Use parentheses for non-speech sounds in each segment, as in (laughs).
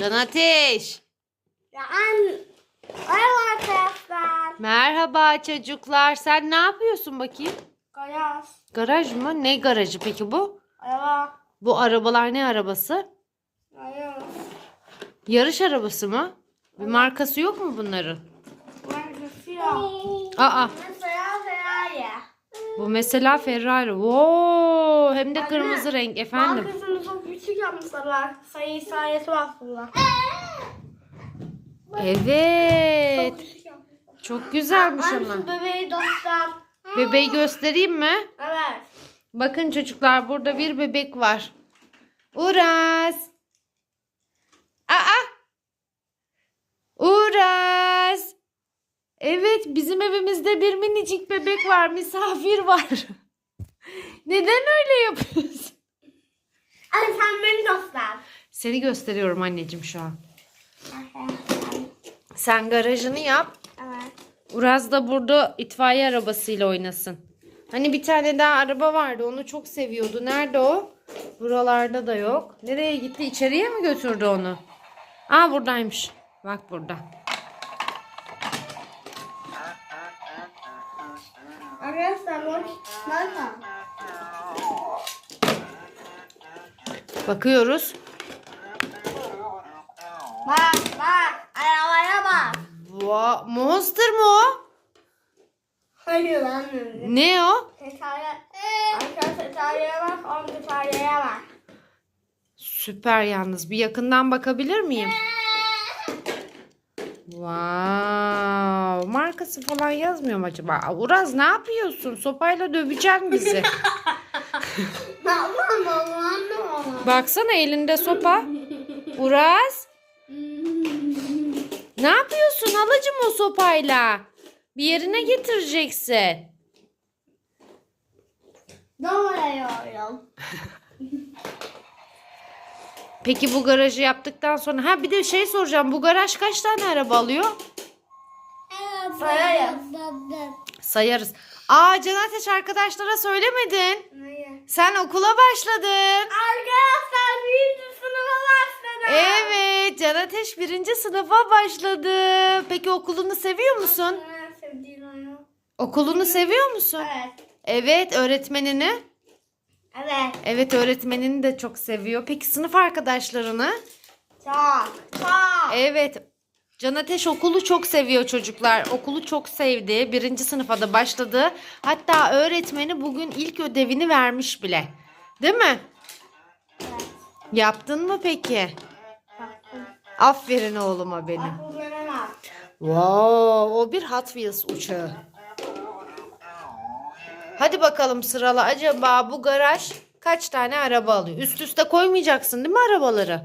Can Ateş. Merhaba arkadaşlar. Merhaba çocuklar. Sen ne yapıyorsun bakayım? Gayaz. Garaj mı? Ne garajı peki bu? Merhaba. Bu arabalar ne arabası? Gayaz. Yarış arabası mı? Bir markası yok mu bunların? Markası yok. Aa, Mesela Ferrari. bu mesela Ferrari. Oo, hem de kırmızı renk efendim. Markasını küçük yapmışlar. Sayı sayısı aslında. (laughs) Evet. Çok güzelmiş ama. şu bebeği dostlar. Bebeği göstereyim mi? Evet. Bakın çocuklar burada bir bebek var. Uras. Aa. Uras. Evet bizim evimizde bir minicik bebek var. Misafir var. (laughs) Neden öyle yapıyorsun? Anne sen beni dostlar. Seni gösteriyorum anneciğim şu an. Sen garajını yap. Evet. Uraz da burada itfaiye arabasıyla oynasın. Hani bir tane daha araba vardı. Onu çok seviyordu. Nerede o? Buralarda da yok. Nereye gitti? İçeriye mi götürdü onu? Aa buradaymış. Bak burada. Arkadaşlar Bakıyoruz. Bak bak. Arabaya bak. Va Monster mu o? Hayır lan. Ne o? Tekerle. Arkadaşlar tekerleğe bak. On tekerleğe bak. Süper yalnız. Bir yakından bakabilir miyim? Wow. Markası falan yazmıyor mu acaba? Uraz ne yapıyorsun? Sopayla döveceksin bizi. (laughs) Ne Baksana elinde sopa. Uraz. Ne yapıyorsun halacığım o sopayla? Bir yerine getireceksin. Doğruyorum. Peki bu garajı yaptıktan sonra ha bir de şey soracağım. Bu garaj kaç tane araba alıyor? Sayarım. Sayarız. Aa Can Ateş arkadaşlara söylemedin. Neyi? Sen okula başladın. Arkadaşlar birinci sınıfa başladı. Evet Can Ateş birinci sınıfa başladı. Peki okulunu seviyor musun? En sevdiğin oyun. Okulunu seviyor musun? Evet. Evet öğretmenini. Evet. Evet öğretmenini de çok seviyor. Peki sınıf arkadaşlarını? Çok. Çok. Evet. Can Ateş okulu çok seviyor çocuklar. Okulu çok sevdi. Birinci sınıfa da başladı. Hatta öğretmeni bugün ilk ödevini vermiş bile. Değil mi? Evet. Yaptın mı peki? Baktım. Aferin oğluma benim. Wow, o bir Hot Wheels uçağı. Hadi bakalım sırala. Acaba bu garaj kaç tane araba alıyor? Üst üste koymayacaksın değil mi arabaları?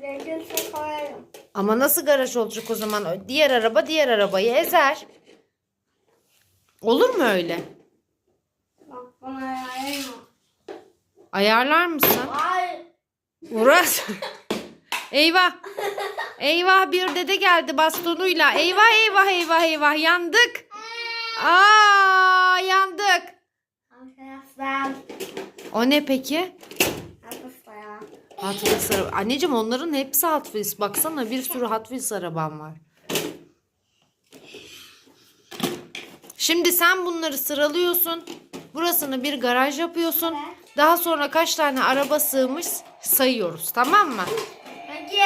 Gerekirse koyarım. Ama nasıl garaj olacak o zaman? Diğer araba diğer arabayı ezer. Olur mu öyle? Bak bana ayarlayayım. Ayarlar mısın? Ay. Uras. eyvah. Eyvah bir dede geldi bastonuyla. Eyvah eyvah eyvah eyvah yandık. Aa yandık. Arkadaşlar. O ne peki? Hot Wheels araba. Anneciğim onların hepsi Hot Wheels. Baksana bir sürü Hot Wheels araban var. Şimdi sen bunları sıralıyorsun. Burasını bir garaj yapıyorsun. Daha sonra kaç tane araba sığmış sayıyoruz. Tamam mı? Peki.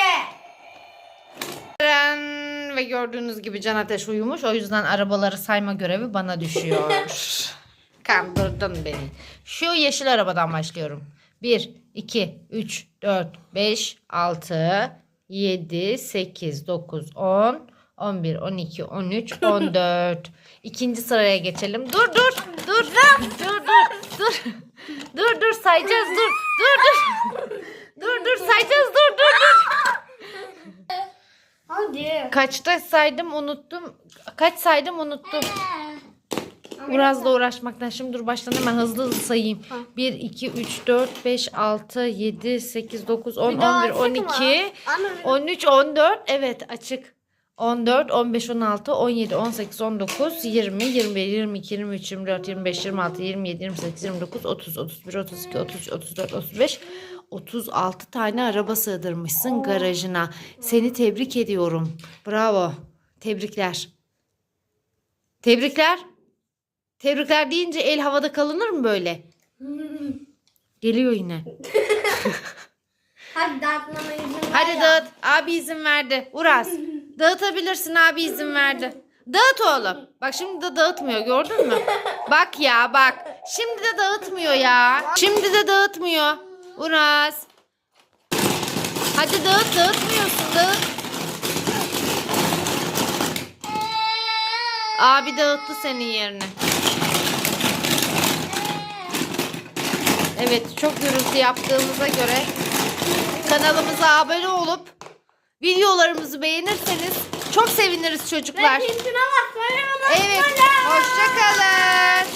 Ve gördüğünüz gibi Can Ateş uyumuş. O yüzden arabaları sayma görevi bana düşüyor. (laughs) Kandırdın beni. Şu yeşil arabadan başlıyorum. 1, 2, 3, 4, 5, 6, 7, 8, 9, 10, 11, 12, 13, 14. İkinci sıraya geçelim. Dur dur dur dur dur dur dur dur sayacağız dur dur dur dur dur sayacağız dur dur dur. Hadi. Kaçta saydım unuttum. Kaç saydım unuttum. Uraz'la uğraşmaktan. Şimdi dur baştan hemen hızlı hızlı sayayım. 1, 2, 3, 4, 5, 6, 7, 8, 9, 10, Bir daha 11, açık mı? 12, Anne, 13, 14. Evet açık. 14, 15, 16, 17, 18, 19, 20, 21, 22, 23, 24, 25, 26, 27, 28, 29, 30, 31, 32, 33, 34, 35, 36 tane araba sığdırmışsın garajına. Seni tebrik ediyorum. Bravo. Tebrikler. Tebrikler. Tebrikler deyince el havada kalınır mı böyle? (laughs) Geliyor yine. Hadi dağıtmama izin ver Hadi ya. dağıt. Abi izin verdi. Uras. (laughs) Dağıtabilirsin abi izin verdi. Dağıt oğlum. Bak şimdi de dağıtmıyor gördün mü? (laughs) Bak ya bak. Şimdi de dağıtmıyor ya. Şimdi de dağıtmıyor. Uras. Hadi dağıt dağıtmıyorsun dağıt. Abi dağıttı senin yerine. Evet çok gürültü yaptığımıza göre kanalımıza abone olup videolarımızı beğenirseniz çok seviniriz çocuklar. Evet hoşçakalın.